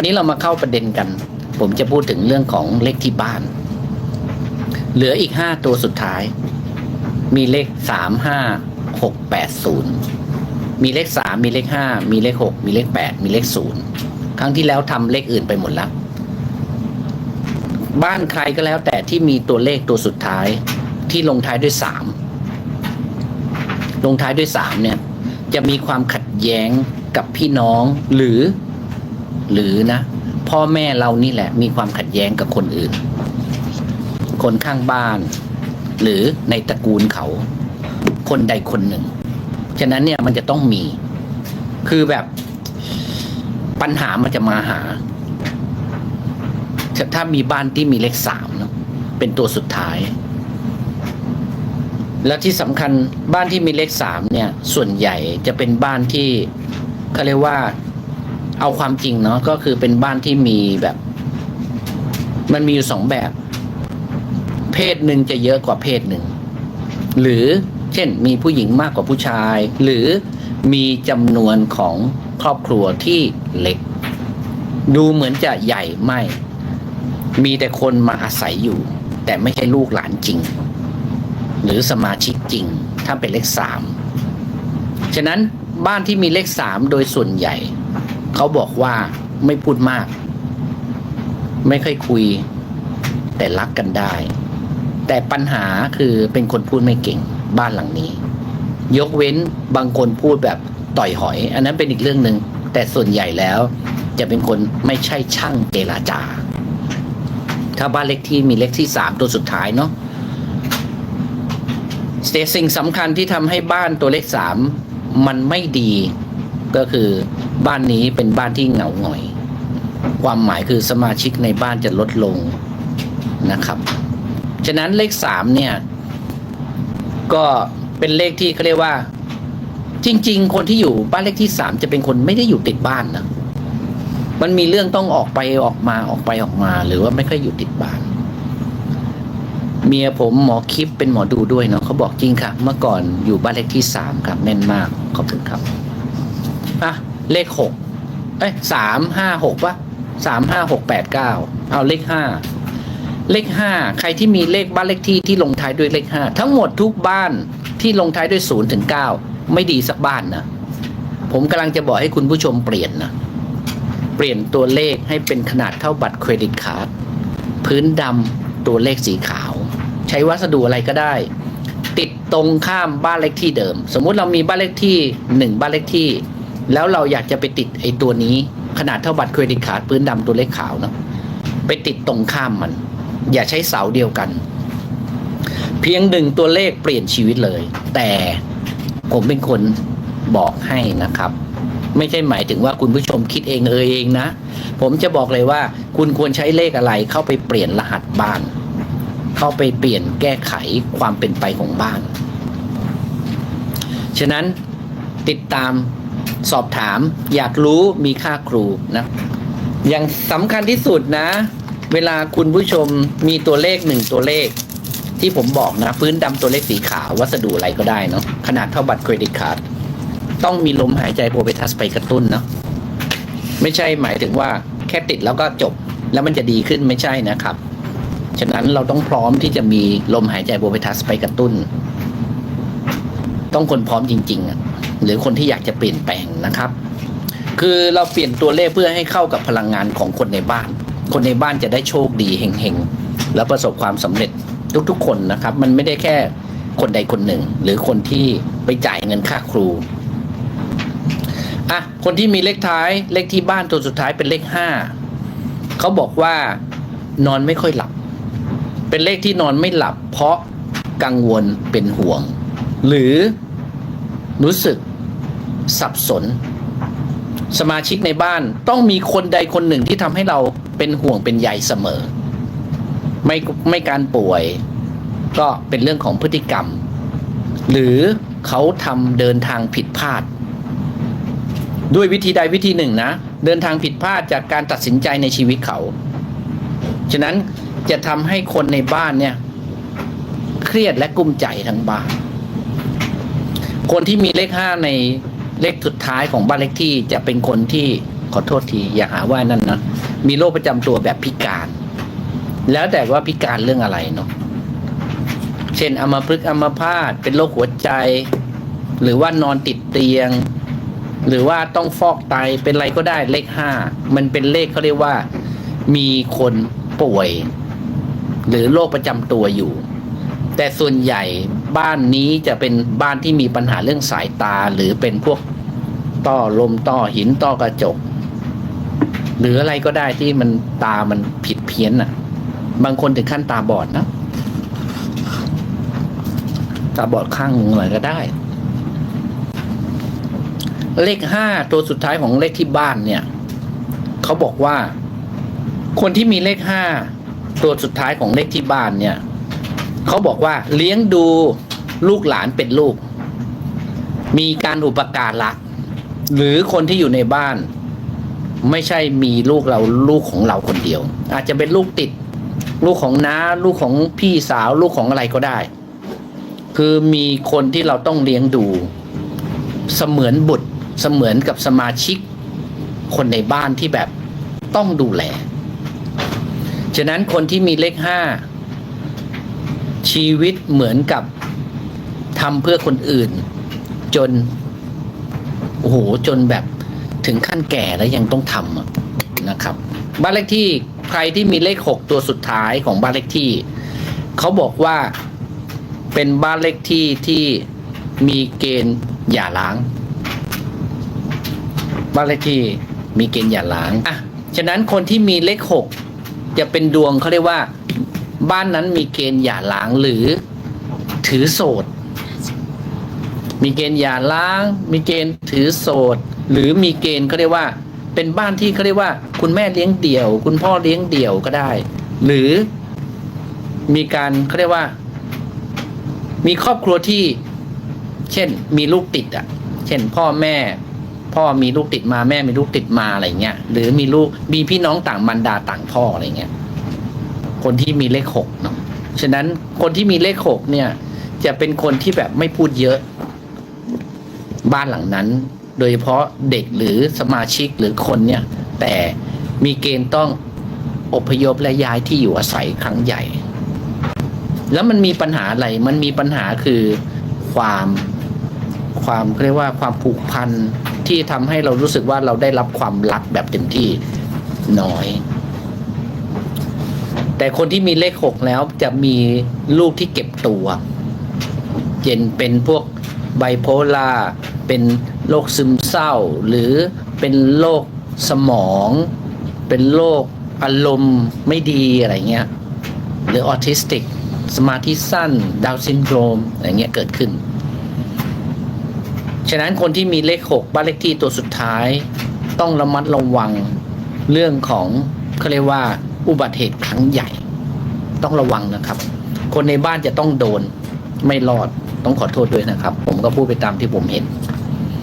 วันนี้เรามาเข้าประเด็นกัน ผมจะพูดถึงเรื่องของเลขที่บ้าน เหลืออีกห้าตัวสุดท้าย มีเลขสามห้าหกแปดศูนย์มีเลขสามมีเลขห้ามีเลขหกมีเลขแปดมีเลขศูนย์ครั้งที่แล้วทำเลขอื่นไปหมดแล้วบ้านใครก็แล้วแต่ที่มีตัวเลขตัวสุดท้ายที่ลงท้ายด้วยสามลงท้ายด้วยสามเนี่ย จะมีความขัดแย้งกับพี่น้องหรือ หรือนะพ่อแม่เรานี่แหละ มีความขัดแย้งกับคนอื่น คนข้างบ้าน หรือในตระกูลเขา คนใดคนหนึ่ง ฉะนั้นเนี่ยมันจะต้องมี คือแบบปัญหามันจะมาหา ถ้ามีบ้านที่มีเลขสามเนาะเป็นตัวสุดท้าย แล้วที่สำคัญบ้านที่มีเลขสามเนี่ย ส่วนใหญ่จะเป็นบ้านที่เขาเรียกว่า เอาความจริงเนาะก็คือเป็นบ้านที่มีแบบ มันมีอยู่สองแบบ เพศหนึ่งจะเยอะกว่าเพศหนึ่ง หรือเช่นมีผู้หญิงมากกว่าผู้ชาย หรือมีจำนวนของครอบครัวที่เล็ก ดูเหมือนจะใหญ่ไม่ มีแต่คนมาอาศัยอยู่ แต่ไม่ใช่ลูกหลานจริง หรือสมาชิกจริง ถ้าเป็นเลขสามฉะนั้นบ้านที่มีเลขสามโดยส่วนใหญ่ เขาบอกว่าไม่พูดมาก ไม่ค่อยคุย แต่รักกันได้ แต่ปัญหาคือเป็นคนพูดไม่เก่งบ้านหลังนี้ ยกเว้นบางคนพูดแบบต่อยหอย อันนั้นเป็นอีกเรื่องหนึ่งแต่ส่วนใหญ่แล้ว จะเป็นคนไม่ใช่ช่างเจราจา ถ้าบ้านเลขที่มีเลขที่สามตัวสุดท้ายเนาะแต่สิ่งสำคัญที่ทำให้บ้านตัวเลขสามมันไม่ดีก็คือ บ้านนี้เป็นบ้านที่เหงาหงอย ความหมายคือสมาชิกในบ้านจะลดลงนะครับ ฉะนั้นเลขสามเนี่ย ก็เป็นเลขที่เขาเรียกว่า จริง ๆ คนที่อยู่บ้านเลขที่สามจะเป็นคนไม่ได้อยู่ติดบ้านนะมันมีเรื่องต้องออกไปออกมาออกไปออกมา หรือว่าไม่ค่อยอยู่ติดบ้าน เมียผมหมอคลิปเป็นหมอดูด้วยเนาะเขาบอกจริงค่ะ เมื่อก่อนอยู่บ้านเลขที่สามครับแม่นมากขอบคุณครับอะ เลขหกเอ้ยสามห้าหกวะสามห้าหกแปดเก้าเอาเลขห้าเลขห้าใครที่มีเลขบ้านเลขที่ที่ลงท้ายด้วยเลขห้าทั้งหมดทุกบ้านที่ลงท้ายด้วยศูนย์ถึงเก้าไม่ดีสักบ้านนะผมกำลังจะบอกให้คุณผู้ชมเปลี่ยนนะเปลี่ยนตัวเลขให้เป็นขนาดเท่าบัตรเครดิตการ์ดพื้นดำตัวเลขสีขาว ใช้วัสดุอะไรก็ได้ ติดตรงข้ามบ้านเลขที่เดิม สมมุติเรามีบ้านเลขที่หนึ่งบ้านเลขที่ แล้วเราอยากจะไปติดไอ้ตัวนี้ ขนาดเท่าบัตรเครดิตกาดพื้นดำตัวเลขขาวเนาะไปติดตรงข้ามมัน อย่าใช้เสาเดียวกัน เพียงหนึ่งตัวเลขเปลี่ยนชีวิตเลย แต่ผมเป็นคนบอกให้นะครับ ไม่ใช่หมายถึงว่าคุณผู้ชมคิดเองเออเองนะ ผมจะบอกเลยว่า คุณควรใช้เลขอะไรเข้าไปเปลี่ยนรหัสบ้าน เข้าไปเปลี่ยนแก้ไขความเป็นไปของบ้าน ฉะนั้นติดตาม สอบถาม อยากรู้มีค่าครูนะอย่างสำคัญที่สุดนะ เวลาคุณผู้ชมมีตัวเลขหนึ่งตัวเลข ที่ผมบอกนะ พื้นดำตัวเลขสีขาววัสดุอะไรก็ได้เนาะขนาดเท่าบัตรเครดิตการ์ดต้องมีลมหายใจโปรเบทัสไปกระตุ้นเนาะไม่ใช่หมายถึงว่าแค่ติดแล้วก็จบแล้วมันจะดีขึ้นไม่ใช่นะครับ ฉะนั้นเราต้องพร้อมที่จะมีลมหายใจโบเบทัสไปกระตุ้น ต้องคนพร้อมจริง ๆอะ หรือคนที่อยากจะเปลี่ยนแปลงนะครับ คือเราเปลี่ยนตัวเลขเพื่อให้เข้ากับพลังงานของคนในบ้าน คนในบ้านจะได้โชคดีเฮงๆแล้วประสบความสำเร็จทุกๆ คนนะครับ มันไม่ได้แค่คนใดคนหนึ่ง หรือคนที่ไปจ่ายเงินค่าครูอะคนที่มีเลขท้ายเลขที่บ้านตัวสุดท้ายเป็นเลขห้าเขาบอกว่านอนไม่ค่อยหลับ เป็นเลขที่นอนไม่หลับ เพราะกังวลเป็นห่วง หรือรู้สึก สับสน สมาชิกในบ้านต้องมีคนใดคนหนึ่งที่ทำให้เราเป็นห่วงเป็นใยเสมอ ไม่ไม่การป่วย ก็เป็นเรื่องของพฤติกรรม หรือเขาทำเดินทางผิดพลาด ด้วยวิธีใดวิธีหนึ่งนะ เดินทางผิดพลาดจากการตัดสินใจในชีวิตเขา ฉะนั้นจะทำให้คนในบ้านเนี่ยเครียดและกุ้มใจทั้งบ้าน คนที่มีเลขห้าใน เลขสุดท้ายของบ้านเลขที่จะเป็นคนที่ขอโทษทีอย่าหาว่านั่นนะมีโรคประจำตัวแบบพิการ แล้วแต่ว่าพิการเรื่องอะไรเนาะเช่นอัมพฤกษ์อัมพาตเป็นโรคหัวใจ หรือว่านอนติดเตียง หรือว่าต้องฟอกไตเป็นอะไรก็ได้เลขห้ามันเป็นเลขเขาเรียกว่า มีคนป่วย หรือโรคประจำตัวอยู่ แต่ส่วนใหญ่บ้านนี้จะเป็นบ้านที่มีปัญหาเรื่องสายตาหรือเป็นพวก ต้อลมต้อหินต้อกระจก หรืออะไรก็ได้ที่มันตามันผิดเพี้ยนอะ บางคนถึงขั้นตาบอดนะ ตาบอดข้างหนึ่งอยก็ได้ เลขห้าตัวสุดท้ายของเลขที่บ้านเนี่ย เขาบอกว่า คนที่มีเลขห้าตัวสุดท้ายของเลขที่บ้านเนี่ย เขาบอกว่าเลี้ยงดูลูกหลานเป็นลูก มีการอุปการะ หรือคนที่อยู่ในบ้าน ไม่ใช่มีลูกเราลูกของเราคนเดียว อาจจะเป็นลูกติด ลูกของน้าลูกของพี่สาวลูกของอะไรก็ได้ คือมีคนที่เราต้องเลี้ยงดู เสมือนบุตรเสมือนกับสมาชิก คนในบ้านที่แบบต้องดูแล ฉะนั้นคนที่มีเลขห้าชีวิตเหมือนกับทำเพื่อคนอื่น จน โอ้โหจนแบบถึงขั้นแก่แล้วยังต้องทำนะครับ บ้านเลขที่ใครที่มีเลขหกตัวสุดท้ายของบ้านเลขที่เขาบอกว่าเป็นบ้านเลขที่ที่มีเกณฑ์หย่าร้าง บ้านเลขที่มีเกณฑ์หย่าร้างอะฉะนั้นคนที่มีเลขหกจะเป็นดวงเขาเรียกว่า บ้านนั้นมีเกณฑ์หย่าร้างหรือถือโสด มีเกณฑ์หย่าร้าง มีเกณฑ์ถือโสด หรือมีเกณฑ์เขาเรียกว่า เป็นบ้านที่เขาเรียกว่า คุณแม่เลี้ยงเดี่ยว คุณพ่อเลี้ยงเดี่ยวก็ได้ หรือมีการเขาเรียกว่า มีครอบครัวที่ เช่น มีลูกติดอะ เช่น พ่อแม่ พ่อมีลูกติดมาแม่มีลูกติดมาอะไรเงี้ยหรือมีลูกมีพี่น้องต่างมันดาต่างพ่ออะไรเงี้ยคนที่มีเลขหกเนาะฉะนั้นคนที่มีเลขหกเนี่ย จะเป็นคนที่แบบไม่พูดเยอะ บ้านหลังนั้น โดยเฉพาะเด็กหรือสมาชิกหรือคนเนี่ย แต่มีเกณฑ์ต้องอพยพและย้ายที่อยู่อาศัยครั้งใหญ่ แล้วมันมีปัญหาอะไร มันมีปัญหาคือความความเรียกว่าความผูกพันที่ทำให้เรารู้สึกว่าเราได้รับความรักแบบเต็มที่น้อย แต่คนที่มีเลขหกแล้วจะมีลูกที่เก็บตัวเช่นเป็นพวกไบโพล่า เป็นโรคซึมเศร้า หรือเป็นโรคสมอง เป็นโรคอารมณ์ไม่ดีอะไรเงี้ยหรือออทิสติก สมาธิสั้น ดาวซินโดรมอะไรเงี้ยเกิดขึ้น ฉะนั้นคนที่มีเลขหกบ้านเลขที่ตัวสุดท้าย ต้องระมัดระวังเรื่องของเขาเรียกว่า อุบัติเหตุครั้งใหญ่ ต้องระวังนะครับ คนในบ้านจะต้องโดนไม่รอดต้องขอโทษด้วยนะครับ ผมก็พูดไปตามที่ผมเห็น